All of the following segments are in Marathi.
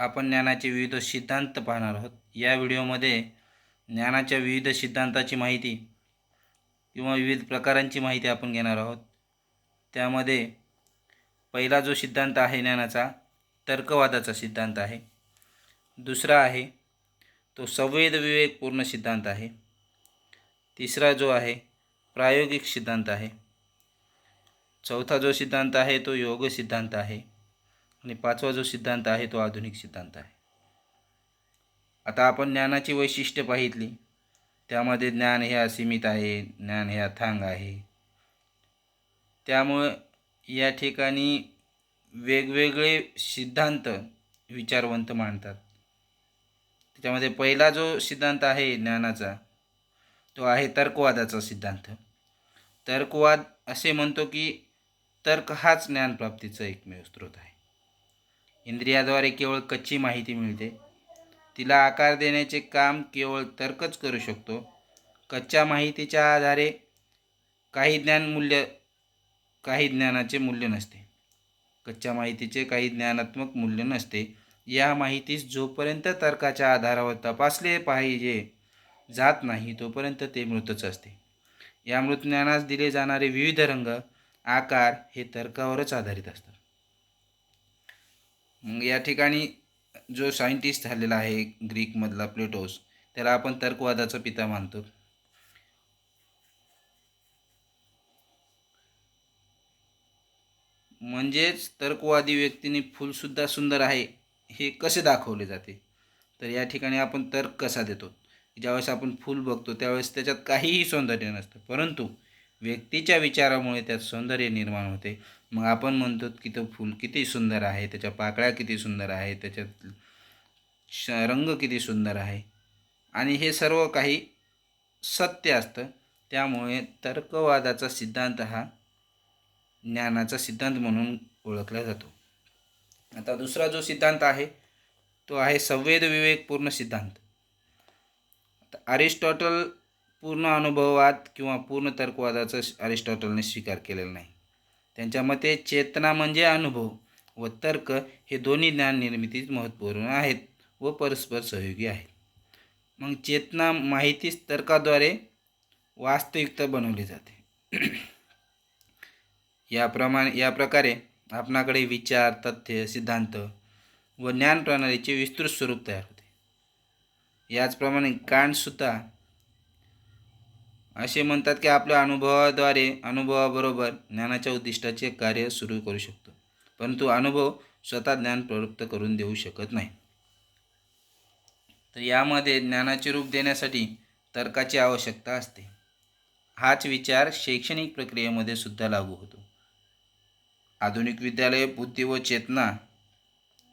आपण ज्ञानाचे विविध सिद्धांत पाहणार आहोत. या व्हिडिओमध्ये ज्ञानाच्या विविध सिद्धांताची माहिती किंवा विविध प्रकारांची माहिती आपण घेणार आहोत. त्यामध्ये पहिला जो सिद्धांत आहे ज्ञानाचा तर्कवादाचा सिद्धांत आहे. दुसरा आहे तो संवेद विवेकपूर्ण सिद्धांत आहे. तिसरा जो आहे प्रायोगिक सिद्धांत आहे. चौथा जो सिद्धांत आहे तो योग सिद्धांत आहे. आणि पाचवा जो सिद्धांत आहे तो आधुनिक सिद्धांत आहे. आता आपण ज्ञानाची वैशिष्ट्य पाहितली त्यामध्ये ज्ञान हे असीमित आहे ज्ञान हे अथांग आहे. त्यामुळं या ठिकाणी वेगवेगळे सिद्धांत विचारवंत मांडतात. त्याच्यामध्ये पहिला जो सिद्धांत आहे ज्ञानाचा तो आहे तर्कवादाचा सिद्धांत. तर्कवाद असे म्हणतो की तर्क हाच ज्ञानप्राप्तीचा एकमेव स्रोत आहे. इंद्रियाद्वारे केवळ कच्ची माहिती मिळते. तिला आकार देण्याचे काम केवळ तर्कच करू शकतो. कच्च्या माहितीच्या आधारे काही ज्ञानमूल्य काही ज्ञानाचे मूल्य नसते. कच्च्या माहितीचे काही ज्ञानात्मक मूल्य नसते. या माहितीस जोपर्यंत तर्काच्या आधारावर तपासले पाहिजे जात नाही तोपर्यंत ते मृतच असते. या मृत ज्ञानास दिले जाणारे विविध रंग आकार हे तर्कावरच आधारित असतात. मग या ठिकाणी जो सायंटिस्ट झालेला आहे ग्रीकमधला प्लेटोस त्याला आपण तर्कवादाचा पिता मानतो. म्हणजेच तर्कवादी व्यक्तीने फुलसुद्धा सुंदर आहे हे कसे दाखवले जाते? तर या ठिकाणी आपण तर्क कसा देतो? ज्यावेळेस आपण फूल बघतो त्यावेळेस त्याच्यात काहीही सौंदर्य नसतं. परंतु व्यक्तीच्या विचारामुळे त्यात सौंदर्य निर्माण होते. मग आपण म्हणतो की तो फूल किती सुंदर आहे त्याच्या पाकळ्या किती सुंदर आहे त्याच्यात श रंग किती सुंदर आहे? आणि हे सर्व काही सत्य असतं. त्यामुळे तर्कवादाचा सिद्धांत हा ज्ञानाचा सिद्धांत म्हणून ओळखला जातो. आता दुसरा जो सिद्धांत आहे तो आहे संवेद विवेकपूर्ण सिद्धांत. आता अरिस्टॉटल पूर्ण अनुभववाद किंवा पूर्ण तर्कवादाचा अरिस्टॉटलने स्वीकार केलेला नाही. त्यांच्या मते चेतना म्हणजे अनुभव व तर्क हे दोन्ही ज्ञान निर्मितीत महत्त्वपूर्ण आहेत व परस्पर सहयोगी आहेत. मग चेतना माहितीच तर्काद्वारे वास्तविकता बनवली जाते. याप्रमाणे या प्रकारे आपणाकडे विचार तथ्य सिद्धांत व ज्ञान प्रणालीचे विस्तृत स्वरूप तयार होते. याचप्रमाणे कांडसुद्धा असे म्हणतात की आपल्या अनुभवाद्वारे अनुभवाबरोबर ज्ञानाच्या उद्दिष्टाचे कार्य सुरू करू शकतो. परंतु अनुभव स्वतः ज्ञान प्रवृत्त करून देऊ शकत नाही. तर यामध्ये ज्ञानाचे रूप देण्यासाठी तर्काची आवश्यकता असते. हाच विचार शैक्षणिक प्रक्रियेमध्ये सुद्धा लागू होतो. आधुनिक विद्यालये बुद्धी व चेतना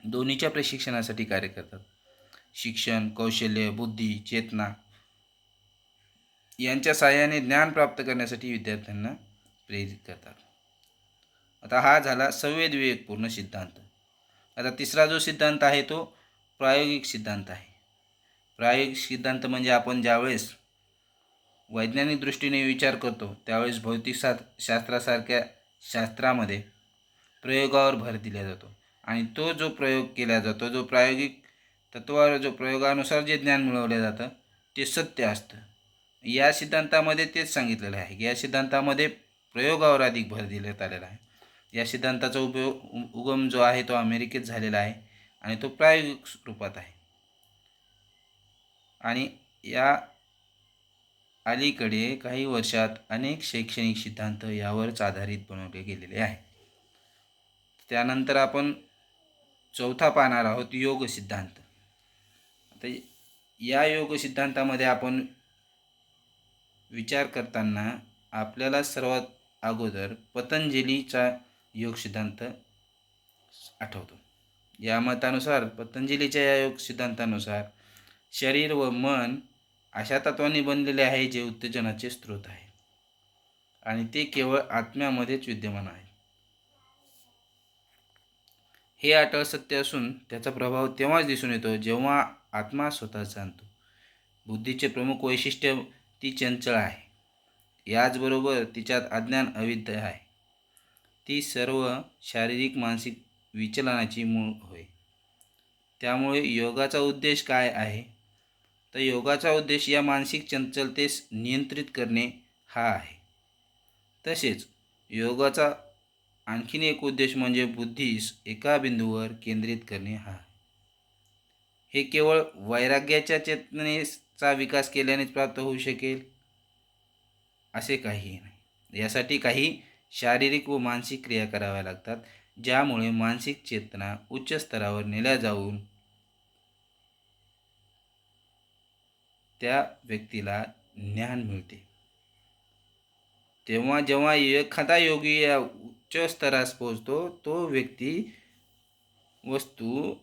दोन्हीच्या प्रशिक्षणासाठी कार्य करतात. शिक्षण कौशल्य बुद्धी चेतना यांच्या साहाय्याने ज्ञान प्राप्त करण्यासाठी विद्यार्थ्यांना प्रेरित करतात. आता हा झाला संवेद विवेकपूर्ण सिद्धांत. आता तिसरा जो सिद्धांत आहे तो प्रायोगिक सिद्धांत आहे. प्रायोगिक सिद्धांत म्हणजे आपण ज्यावेळेस वैज्ञानिक दृष्टीने विचार करतो त्यावेळेस भौतिकशा शास्त्रासारख्या शास्त्रामध्ये प्रयोगावर भर दिला जातो. आणि तो जो प्रयोग केला जातो जो प्रायोगिक तत्वावर जो प्रयोगानुसार जे ज्ञान मिळवलं जातं ते सत्य असतं. या सिद्धांतामध्ये तेच सांगितलेलं आहे या सिद्धांतामध्ये प्रयोगावर अधिक भर देण्यात आलेला आहे. या सिद्धांताचा उपयोग उगम जो आहे तो अमेरिकेत झालेला आहे आणि तो प्रायोगिक रूपात आहे. आणि या अलीकडे काही वर्षात अनेक शैक्षणिक सिद्धांत यावरच आधारित बनवले गेलेले आहे. त्यानंतर आपण चौथा पाहणार आहोत योग सिद्धांत. आता या योग सिद्धांतामध्ये आपण विचार करताना आपल्याला सर्वात अगोदर पतंजलीचा योग सिद्धांत आठवतो. या मतानुसार पतंजलीच्या या योग सिद्धांतानुसार शरीर व मन अशा तत्वांनी बनलेले आहे जे उत्तेजनाचे स्रोत आहे. आणि ते केवळ आत्म्यामध्येच विद्यमान आहे. हे अटळ सत्य असून त्याचा प्रभाव तेव्हाच दिसून येतो जेव्हा आत्मा स्वतः जाणतो बुद्धीचे प्रमुख वैशिष्ट्य ती चंचल आहे. याचबरोबर तिच्यात अज्ञान अविद्य आहे. ती सर्व शारीरिक मानसिक विचलनाची मूळ होय. त्यामुळे योगाचा उद्देश काय आहे? तर योगाचा उद्देश या मानसिक चंचलतेस नियंत्रित करणे हा आहे. तसेच योगाचा आणखीन एक उद्देश म्हणजे बुद्धीस एका बिंदूवर केंद्रित करणे हा हे केवळ वैराग्याच्या चा विकास केल्यानेच प्राप्त होऊ शकेल असे काही नाही. यासाठी काही शारीरिक व मानसिक क्रिया कराव्या लागतात ज्यामुळे मानसिक चेतना उच्च स्तरावर नेल्या जाऊन त्या व्यक्तीला ज्ञान मिळते. तेव्हा जेव्हा एखादा योगी या उच्च स्तरास पोहोचतो तो व्यक्ती वस्तू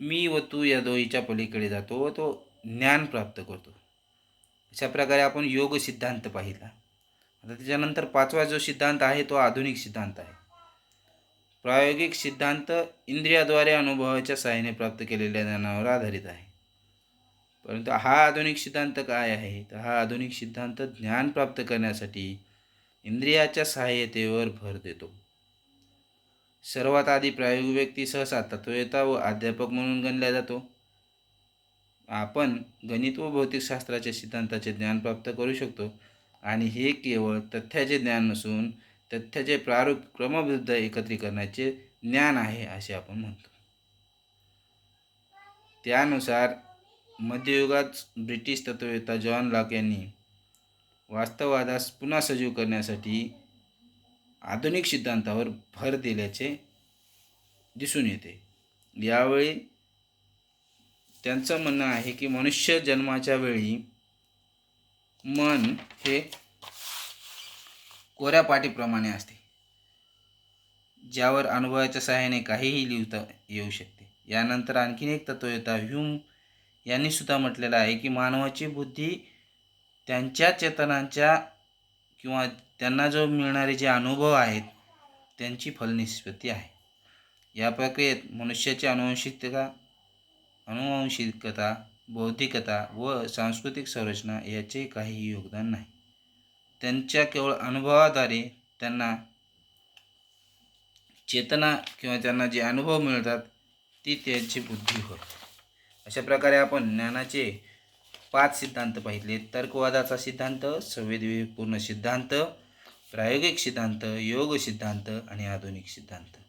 मी व तू या दोहीच्या पलीकडे जातो व तो ज्ञान प्राप्त करतो. अशा प्रकारे आपण योग सिद्धांत पाहिला. आता त्याच्यानंतर पाचवा जो सिद्धांत आहे तो आधुनिक सिद्धांत आहे. प्रायोगिक सिद्धांत इंद्रियाद्वारे अनुभवाच्या सहाय्याने प्राप्त केलेल्या ज्ञानावर आधारित आहे. परंतु हा आधुनिक सिद्धांत काय आहे? तर हा आधुनिक सिद्धांत ज्ञान प्राप्त करण्यासाठी इंद्रियाच्या सहाय्यतेवर भर देतो. सर्वात आधी प्रायोगिक व्यक्ती सहसा तत्ववेता व अध्यापक म्हणून गणला जातो. आपण गणित व भौतिकशास्त्राच्या सिद्धांताचे ज्ञान प्राप्त करू शकतो. आणि हे केवळ तथ्याचे ज्ञान नसून तथ्याचे प्रारूप क्रमबद्ध एकत्रीकरणाचे ज्ञान आहे असे आपण म्हणतो. त्यानुसार मध्ययुगात ब्रिटिश तत्ववेत्ता जॉन लॉक यांनी वास्तववादास पुन्हा सजीव करण्यासाठी आधुनिक सिद्धांतावर भर दिल्याचे दिसून येते. यावेळी त्यांचं म्हणणं आहे की मनुष्य जन्माच्या वेळी मन हे कोऱ्या पाटीप्रमाणे असते. ज्यावर अनुभवाच्या सहाय्याने काहीही लिहिता येऊ शकते. यानंतर आणखीन एक तत्ववेत्ता ह्यूम यांनी सुद्धा म्हटलेलं आहे की मानवाची बुद्धी त्यांच्या चेतनांच्या किंवा त्यांना जो मिळणारे जे अनुभव आहेत त्यांची फलनिष्पत्ती आहे. या प्रक्रियेत मनुष्याची अनुवंशिकता अनुवांशिकता बौद्धिकता व सांस्कृतिक संरचना याचे काहीही योगदान नाही. त्यांच्या केवळ अनुभवाद्वारे त्यांना चेतना किंवा त्यांना जे अनुभव मिळतात ती त्यांची बुद्धी होय. अशा प्रकारे आपण ज्ञानाचे पाच सिद्धांत पाहिले तर्कवादाचा सिद्धांत संवेदविपूर्ण सिद्धांत प्रायोगिक सिद्धांत योग सिद्धांत आणि आधुनिक सिद्धांत.